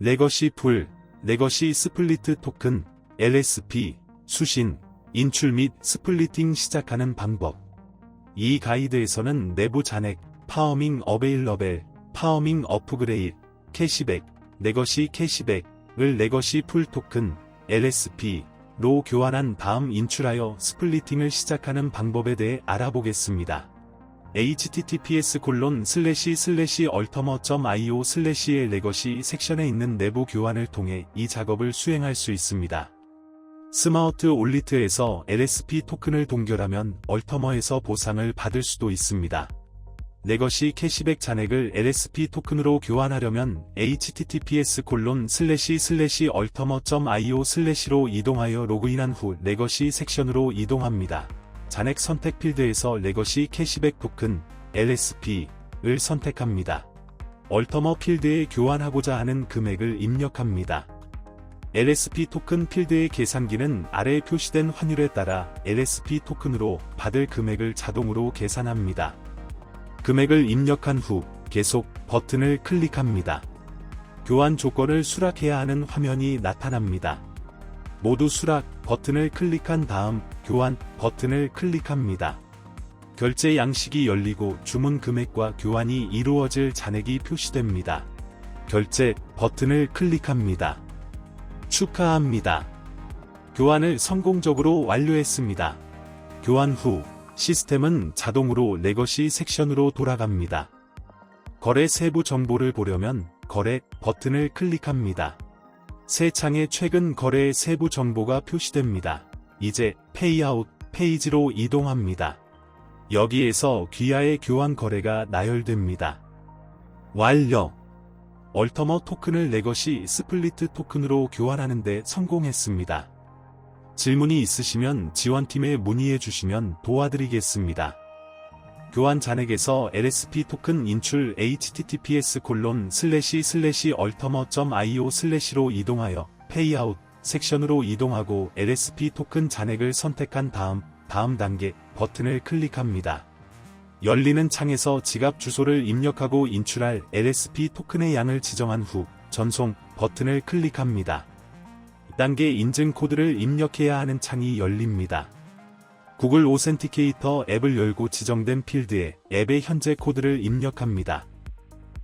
레거시 풀, 레거시 스플리트 토큰, LSP, 수신, 인출 및 스플리팅 시작하는 방법. 이 가이드에서는 내부 잔액, 파워밍 어베일러벨, 파워밍 어프그레이드, 캐시백, 레거시 캐시백을 레거시 풀 토큰, LSP로 교환한 다음 인출하여 스플리팅을 시작하는 방법에 대해 알아보겠습니다. Https 콜론 슬래시 슬래시 얼터머.io 슬래시의 레거시 섹션에 있는 내부 교환을 통해 이 작업을 수행할 수 있습니다. 스마우트 올리트에서 LSP 토큰을 동결하면 얼터머에서 보상을 받을 수도 있습니다. 레거시 캐시백 잔액을 LSP 토큰으로 교환하려면 https 콜론 슬래시 슬래시 얼터머.io 슬래시로 이동하여 로그인한 후 레거시 섹션으로 이동합니다. 잔액 선택 필드에서 레거시 캐시백 토큰 LSP를 선택합니다. 얼터머 필드에 교환하고자 하는 금액을 입력합니다. LSP 토큰 필드의 계산기는 아래에 표시된 환율에 따라 LSP 토큰으로 받을 금액을 자동으로 계산합니다. 금액을 입력한 후 계속 버튼을 클릭합니다. 교환 조건을 수락해야 하는 화면이 나타납니다. 모두 수락 버튼을 클릭한 다음 교환 버튼을 클릭합니다. 결제 양식이 열리고 주문 금액과 교환이 이루어질 잔액이 표시됩니다. 결제 버튼을 클릭합니다. 축하합니다. 교환을 성공적으로 완료했습니다. 교환 후 시스템은 자동으로 레거시 섹션으로 돌아갑니다. 거래 세부 정보를 보려면 거래 버튼을 클릭합니다. 새 창에 최근 거래의 세부 정보가 표시됩니다. 이제 페이아웃 페이지로 이동합니다. 여기에서 귀하의 교환 거래가 나열됩니다. 완료. 얼터머 토큰을 레거시 스플리트 토큰으로 교환하는데 성공했습니다. 질문이 있으시면 지원팀에 문의해 주시면 도와드리겠습니다. 교환 잔액에서 LSP 토큰 인출 https 콜론 슬래시 슬래시 얼터머.io 슬래시로 이동하여 페이아웃 섹션으로 이동하고 LSP 토큰 잔액을 선택한 다음 다음 단계 버튼을 클릭합니다. 열리는 창에서 지갑 주소를 입력하고 인출할 LSP 토큰의 양을 지정한 후 전송 버튼을 클릭합니다. 단계 인증 코드를 입력해야 하는 창이 열립니다. 구글 오센티케이터 앱을 열고 지정된 필드에 앱의 현재 코드를 입력합니다.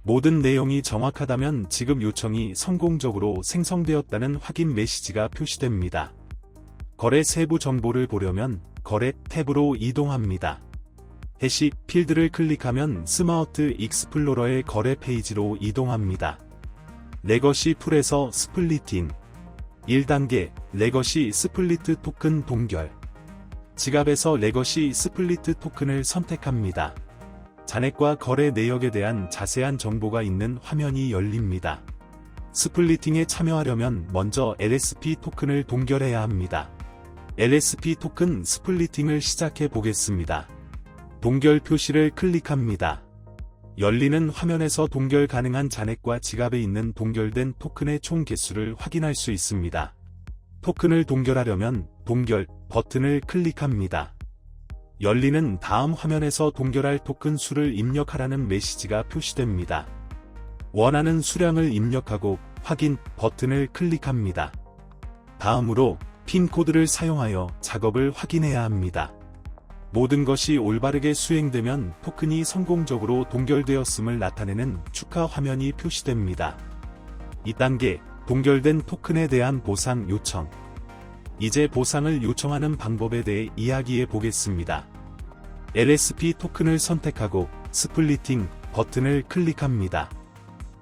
모든 내용이 정확하다면 지급 요청이 성공적으로 생성되었다는 확인 메시지가 표시됩니다. 거래 세부 정보를 보려면 거래 탭으로 이동합니다. 해시 필드를 클릭하면 스마우트 익스플로러의 거래 페이지로 이동합니다. 레거시 풀에서 스플리팅 1단계 레거시 스플리트 토큰 동결 지갑에서 레거시 스플리트 토큰을 선택합니다. 잔액과 거래 내역에 대한 자세한 정보가 있는 화면이 열립니다. 스플리팅에 참여하려면 먼저 LSP 토큰을 동결해야 합니다. LSP 토큰 스플리팅을 시작해 보겠습니다. 동결 표시를 클릭합니다. 열리는 화면에서 동결 가능한 잔액과 지갑에 있는 동결된 토큰의 총 개수를 확인할 수 있습니다. 토큰을 동결하려면 동결 버튼을 클릭합니다. 열리는 다음 화면에서 동결할 토큰 수를 입력하라는 메시지가 표시됩니다. 원하는 수량을 입력하고 확인 버튼을 클릭합니다. 다음으로 핀 코드를 사용하여 작업을 확인해야 합니다. 모든 것이 올바르게 수행되면 토큰이 성공적으로 동결되었음을 나타내는 축하 화면이 표시됩니다. 2단계 동결된 토큰에 대한 보상 요청 이제 보상을 요청하는 방법에 대해 이야기해 보겠습니다. LSP 토큰을 선택하고 스플리팅 버튼을 클릭합니다.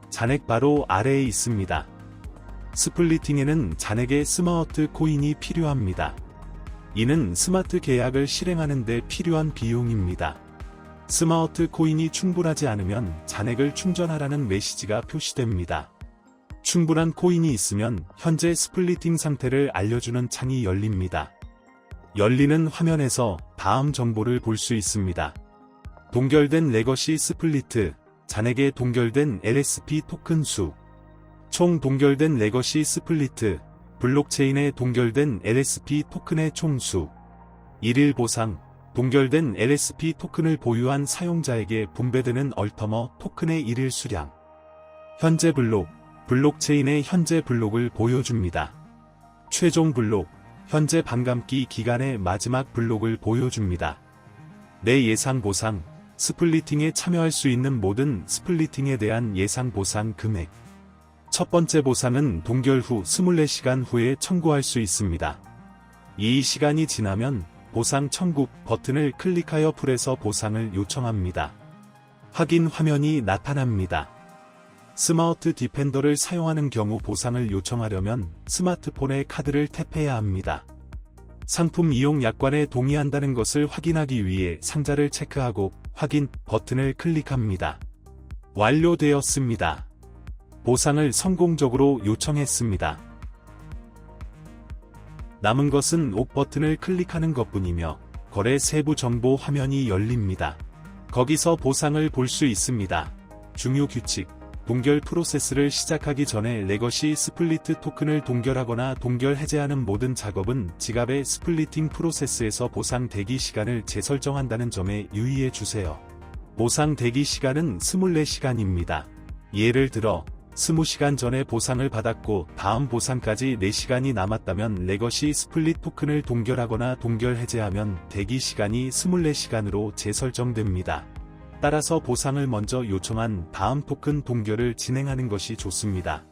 잔액 바로 아래에 있습니다. 스플리팅에는 잔액의 스마트 코인이 필요합니다. 이는 스마트 계약을 실행하는 데 필요한 비용입니다. 스마트 코인이 충분하지 않으면 잔액을 충전하라는 메시지가 표시됩니다. 충분한 코인이 있으면 현재 스플리팅 상태를 알려주는 창이 열립니다. 열리는 화면에서 다음 정보를 볼 수 있습니다. 동결된 레거시 스플리트, 잔액에 동결된 LSP 토큰 수, 총 동결된 레거시 스플리트, 블록체인에 동결된 LSP 토큰의 총수, 1일 보상, 동결된 LSP 토큰을 보유한 사용자에게 분배되는 얼터머 토큰의 1일 수량, 현재 블록, 블록체인의 현재 블록을 보여줍니다. 최종 블록, 현재 반감기 기간의 마지막 블록을 보여줍니다. 내 예상 보상, 스플리팅에 참여할 수 있는 모든 스플리팅에 대한 예상 보상 금액. 첫 번째 보상은 동결 후 24시간 후에 청구할 수 있습니다. 이 시간이 지나면 보상 청구 버튼을 클릭하여 풀에서 보상을 요청합니다. 확인 화면이 나타납니다. 스마트 디펜더를 사용하는 경우 보상을 요청하려면 스마트폰의 카드를 탭해야 합니다. 상품 이용 약관에 동의한다는 것을 확인하기 위해 상자를 체크하고 확인 버튼을 클릭합니다. 완료되었습니다. 보상을 성공적으로 요청했습니다. 남은 것은 옥 버튼을 클릭하는 것뿐이며 거래 세부 정보 화면이 열립니다. 거기서 보상을 볼 수 있습니다. 중요 규칙 동결 프로세스를 시작하기 전에 레거시 스플리트 토큰을 동결하거나 동결 해제하는 모든 작업은 지갑의 스플리팅 프로세스에서 보상 대기 시간을 재설정한다는 점에 유의해 주세요. 보상 대기 시간은 24시간입니다. 예를 들어 20시간 전에 보상을 받았고 다음 보상까지 4시간이 남았다면 레거시 스플릿 토큰을 동결하거나 동결 해제하면 대기 시간이 24시간으로 재설정됩니다. 따라서 보상을 먼저 요청한 다음 토큰 동결을 진행하는 것이 좋습니다.